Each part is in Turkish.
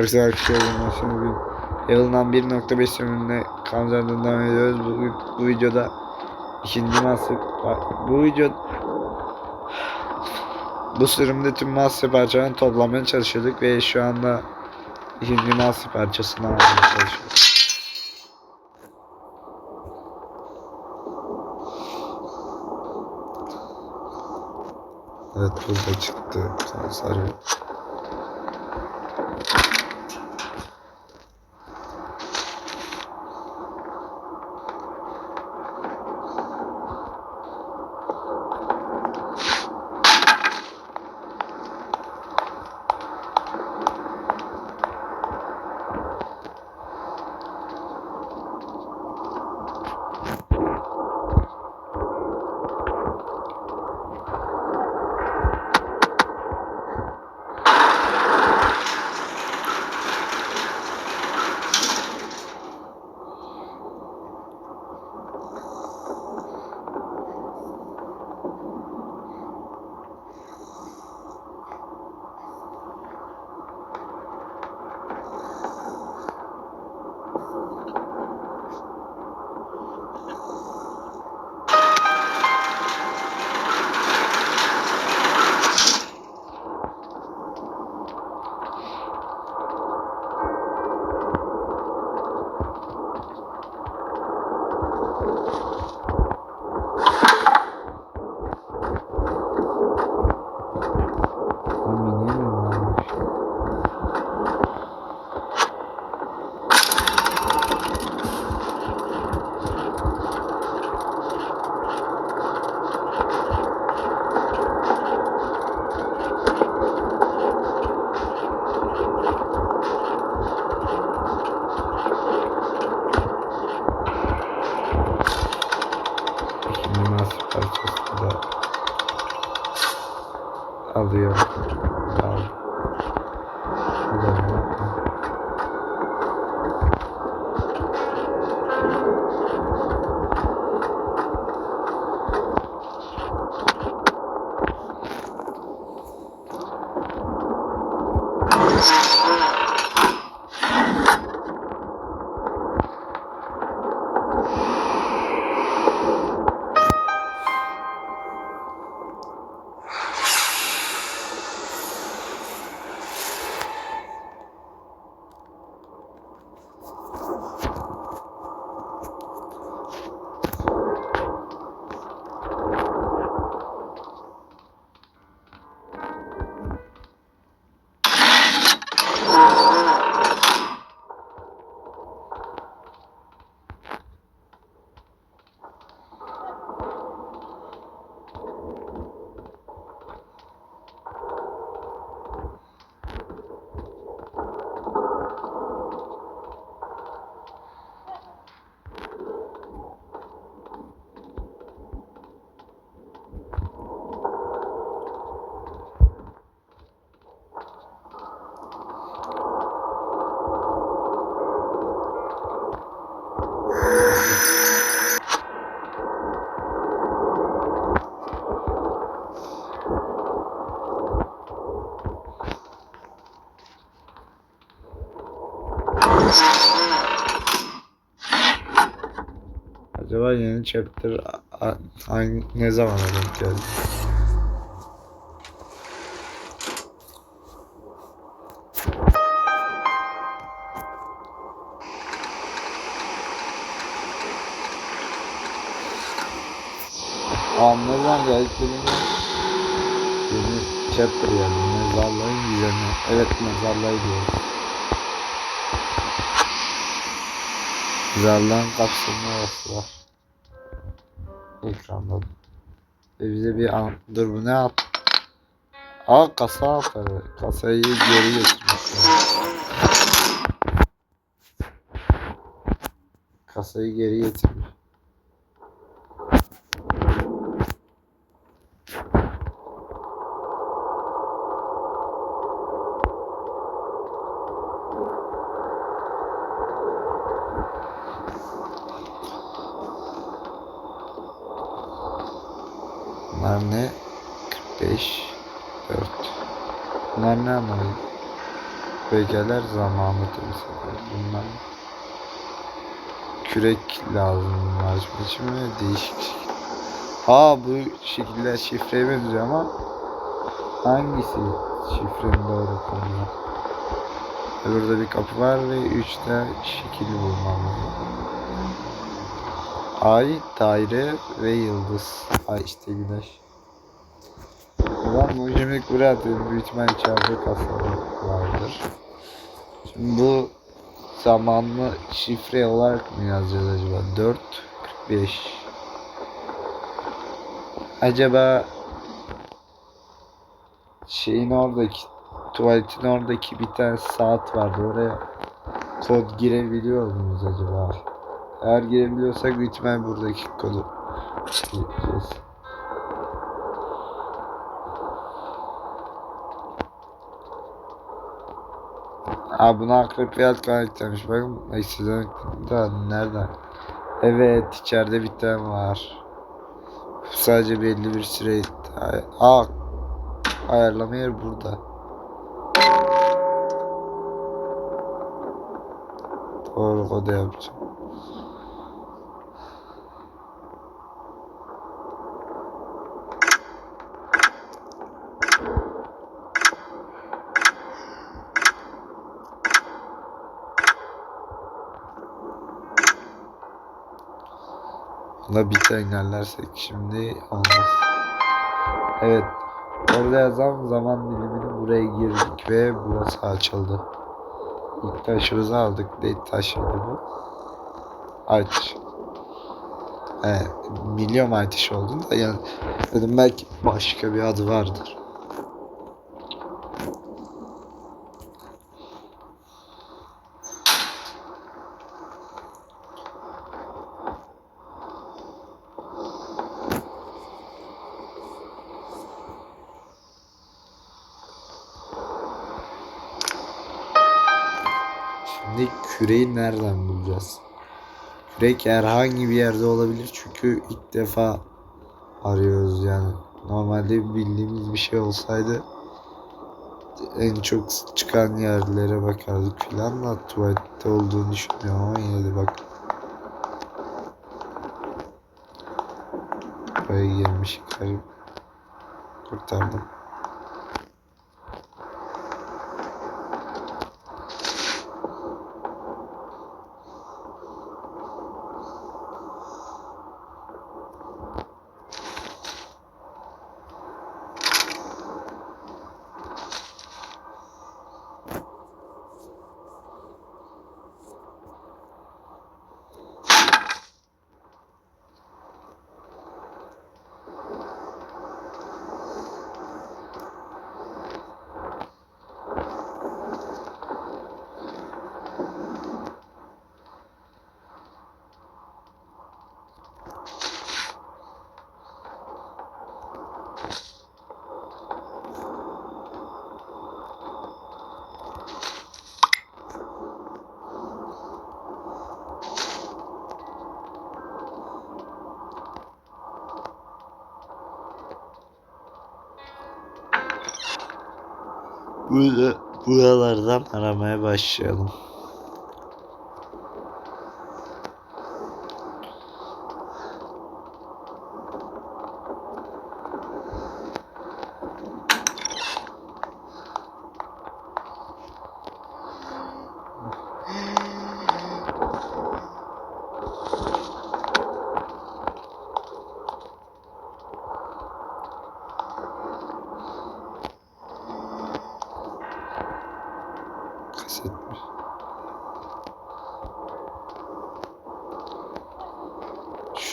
Herkese arkadaşlar bugün Yılından 1.5 sürümünde kanalımızdan devam ediyoruz. Bugün bu videoda ikinci master bu video bu sürümde tüm master parçalarını toplamaya çalışıyorduk ve şu anda ikinci master parçasını almaya çalışıyoruz. Evet burada çıktı sarı. Parçası da alıyor. Al. Güzel. Yeni chapter a- a- hangi ne zaman denk geldi? Aa ne zaman geldi. Yeni chapter geldi. Mezarlığın gizemi. Evet mezarlığı diyoruz. Mezarlığın kapsülünü bastılar. Ekranda. Ve bize bir an... Dur bu ne yap? Aa kasa atarı. Kasayı geri getirmişler. Kasayı geri getirmiş. Bunlar ne? 45 4 Bunlar ne ama? Şüphekeler zamanı temsil Bunlar kürek lazım açmak için değişik. Ha bu şekiller şifreye benziyor ama hangisi şifrenin doğru konumu? Burada bir kapı var ve 3 tane şekil bulmamız Ay, daire ve yıldız. Ay işte güneş. Ulan bu cimrik buraya atıyorum. Büyük ihtimal vardır. Şimdi bu zamanlı şifre olarak mı yazacağız acaba? 4 45 Acaba şeyin oradaki tuvaletin oradaki bir tane saat vardı oraya kod girebiliyor muyuz acaba? Eğer girebiliyorsak ihtimal buradaki kodu. Aa buna akrep fiyat kaynaklanmış. Bakın eksiden da nereden? Evet içeride bir tane var. Sadece belli bir süre. Aa ayarlama yeri burada. Doğru o da yapacağım. Buna bir tane engellersek şimdi olmaz. Evet. Orada yazan zaman dilimini buraya girdik ve burası açıldı. İlk taşımızı aldık. Ne taşıydı bu? Ay taşı. He, milyon ay taşı oldu da yani dedim belki başka bir adı vardır. Şimdi küreyi nereden bulacağız? Kürek herhangi bir yerde olabilir çünkü ilk defa arıyoruz yani. Normalde bildiğimiz bir şey olsaydı en çok çıkan yerlere bakardık filan da tuvalette olduğunu düşünmüyorum ama yine de bak. Buraya girmiş garip. Kurtardım. Burada buralardan aramaya başlayalım.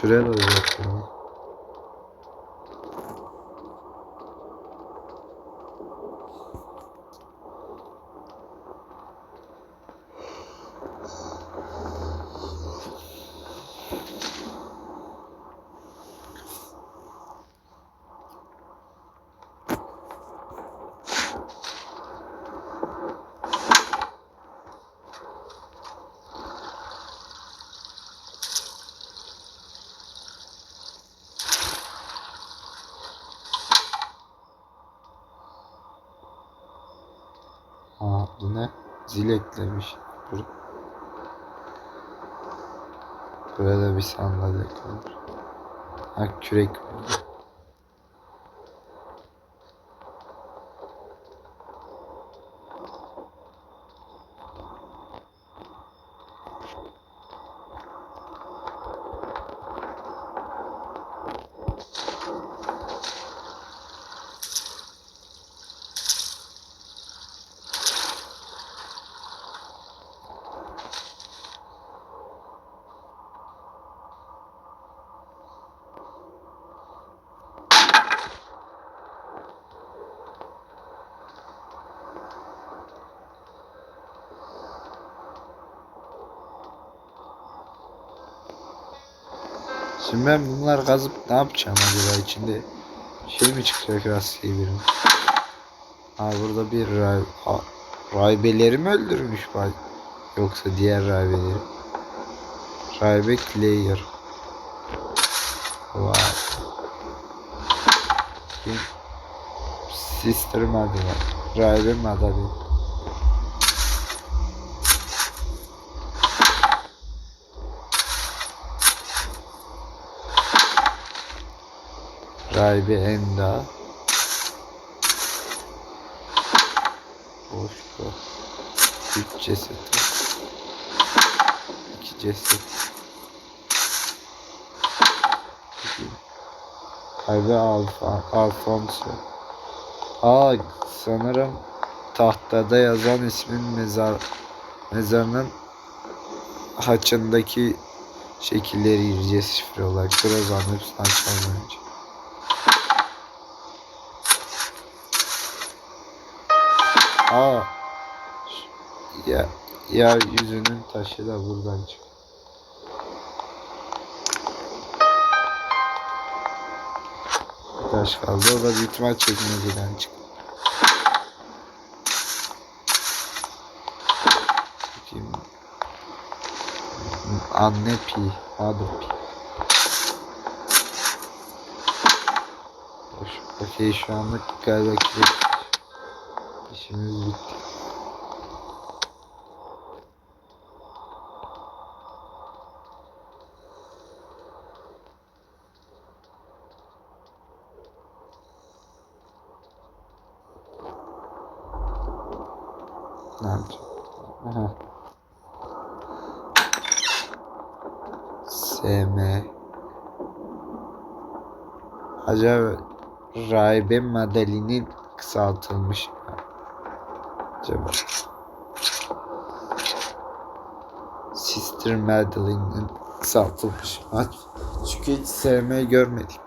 Şuraya da Ha yine zil eklemiş. Burada bir sandalye kalır. Ha kürek burada. Şimdi ben bunlar kazıp ne yapacağım acaba içinde şey mi çıkacak rastgele bir mi? Ha burada bir ray ha, raybeleri mi öldürmüş bay? Yoksa diğer raybeleri. Raybe Clayer. Vay. Sister Madonna. Raybe Madonna. Rahibe Enda. Boş bu. Üç ceset. İki ceset. Rahibe Alfa, Alfonso. Aa sanırım tahtada yazan ismin mezar mezarının haçındaki şekilleri gireceğiz şifre olarak. Zaman hepsini açmadan önce. Aa. Ya ya yüzünün taşı da buradan çık. Taş kaldı. O da büyük ihtimal çekmeceden çık. Bakayım. Anne pi. Mother pi. Okey şu anlık galiba kilit. İşimiz bitti. Ne yapacağım? Aha. SM Acaba Rahibe Madeli'nin kısaltılmış mı? Acaba Sister Madeline'in kısaltılmış mı? Çünkü hiç SM görmedik.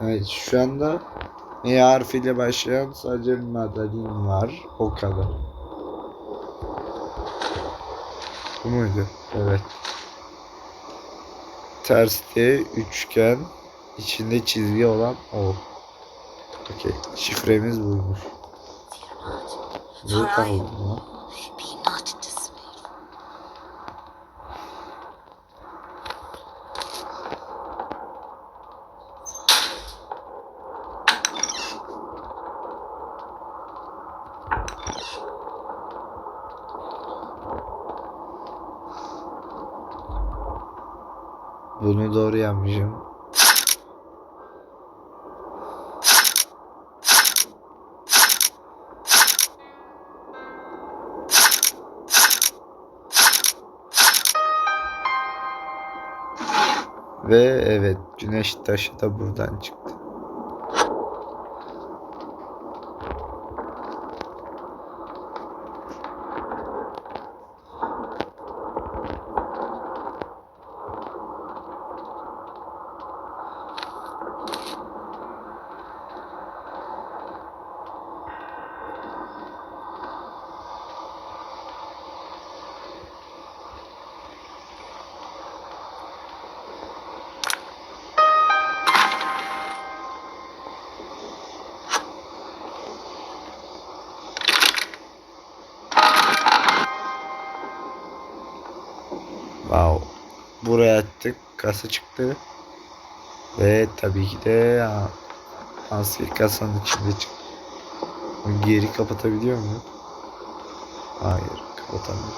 Evet şu anda M harfiyle başlayan sadece Madeline var. O kadar. Bu muydu? Evet. Terste üçgen içinde çizgi olan o. Okey. Şifremiz buymuş. Not dismayed. Bunu doğru yapmışım. Ve evet güneş taşı da buradan çıktı. Buraya attık. Kasa çıktı. Ve tabii ki de maske kasanın içinde çıktı. Geri kapatabiliyor muyum? Hayır kapatamıyorum.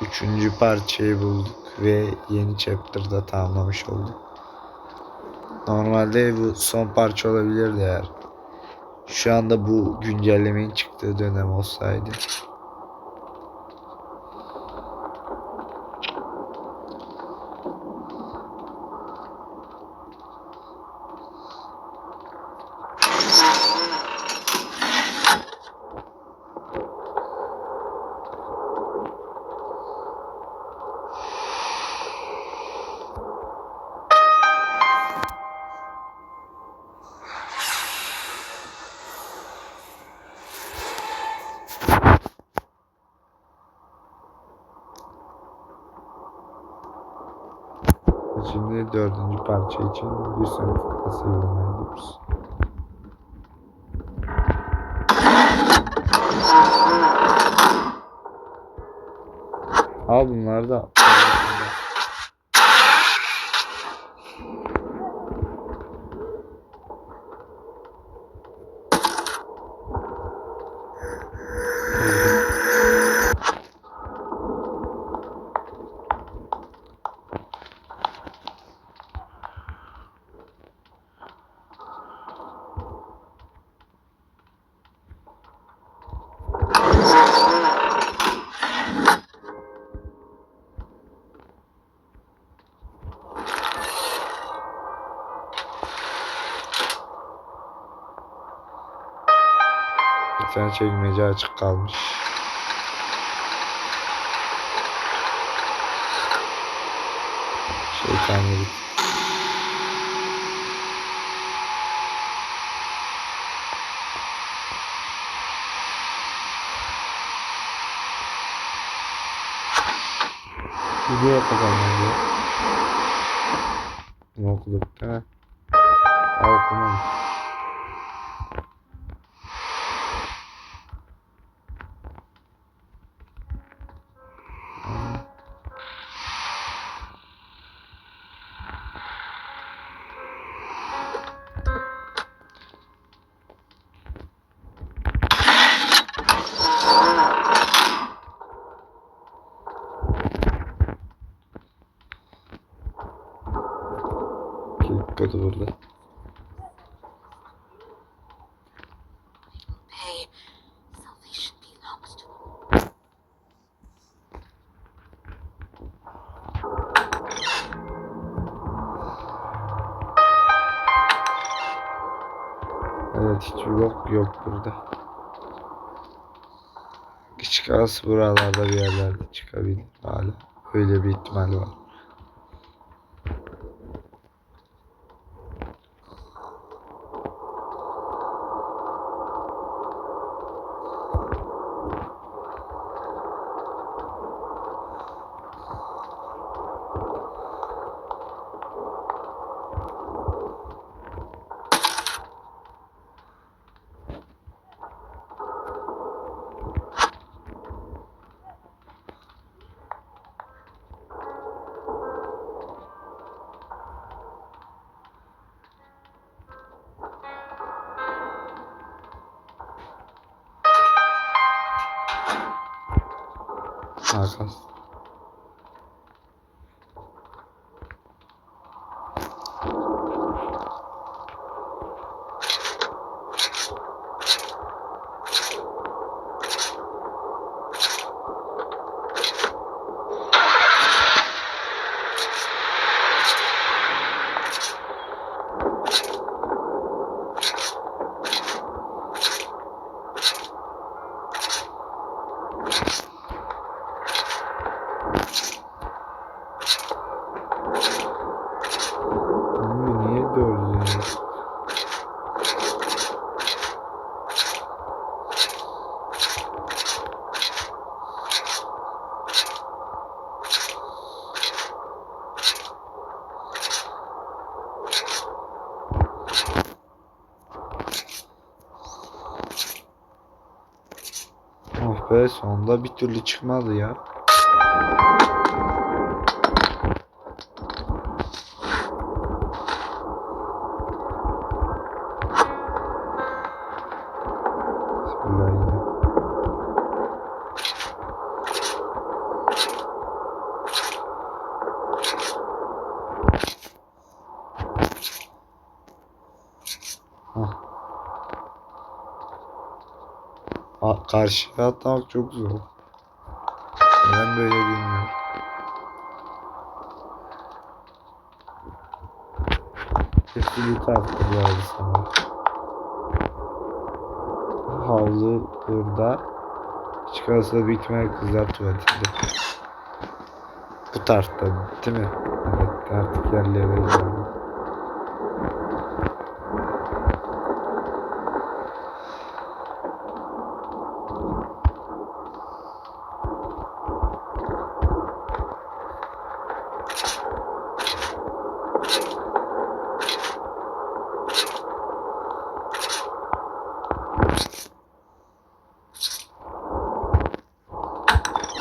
Üçüncü parçayı bulduk ve yeni chapter'da tamamlamış olduk. Normalde bu son parça olabilirdi eğer. Şu anda bu güncellemenin çıktığı dönem olsaydı. Şimdi dördüncü parça için bir sonraki kasayı bulmaya gidiyoruz. Al bunları. Bir tane çekmece açık kalmış. Şeytan yeri. Video kazanmadı. Ne okuduk mi? Aa okumamış. Kodu burada. Evet hiçbir bok yok burada. Az buralarda bir yerlerde çıkabilir hala. Öyle bir ihtimal var. 好 Be sonunda bir türlü çıkmadı ya. Karşıya atlamak çok zor. Neden böyle bilmiyorum. Attı bu arada sana. Havlu burada. Çıkarsa ihtimalle kızlar tuvaletinde. Bu tarafta değil mi? Evet artık yerlere geldim.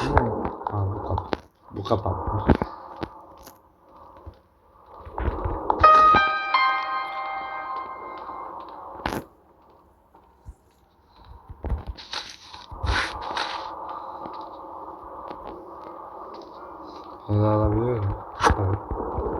Hmm. Aa, bu kapat. Bu kapatmış. Onu alabiliyor muyum? Evet.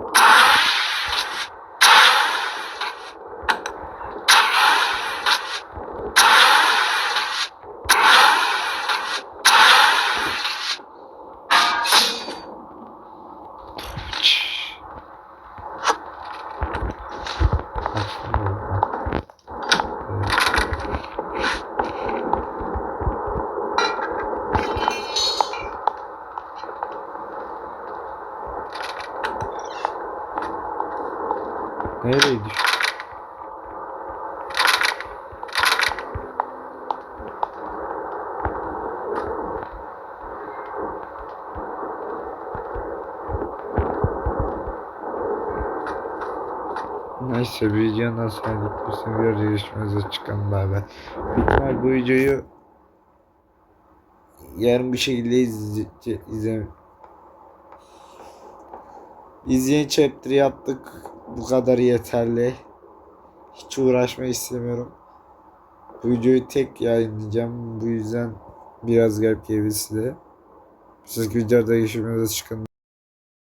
Nereye düştü? Neyse videonun sonra gitmişsin yarışmamıza çıkalım bay. Büyük ihtimal bu videoyu yarın bir şekilde izle, izle İzleyin chapter yaptık. Bu kadar yeterli. Hiç uğraşma istemiyorum. Bu videoyu tek yayınlayacağım. Bu yüzden biraz garip gelebilir size. Sonraki videoda görüşmemize çıkın.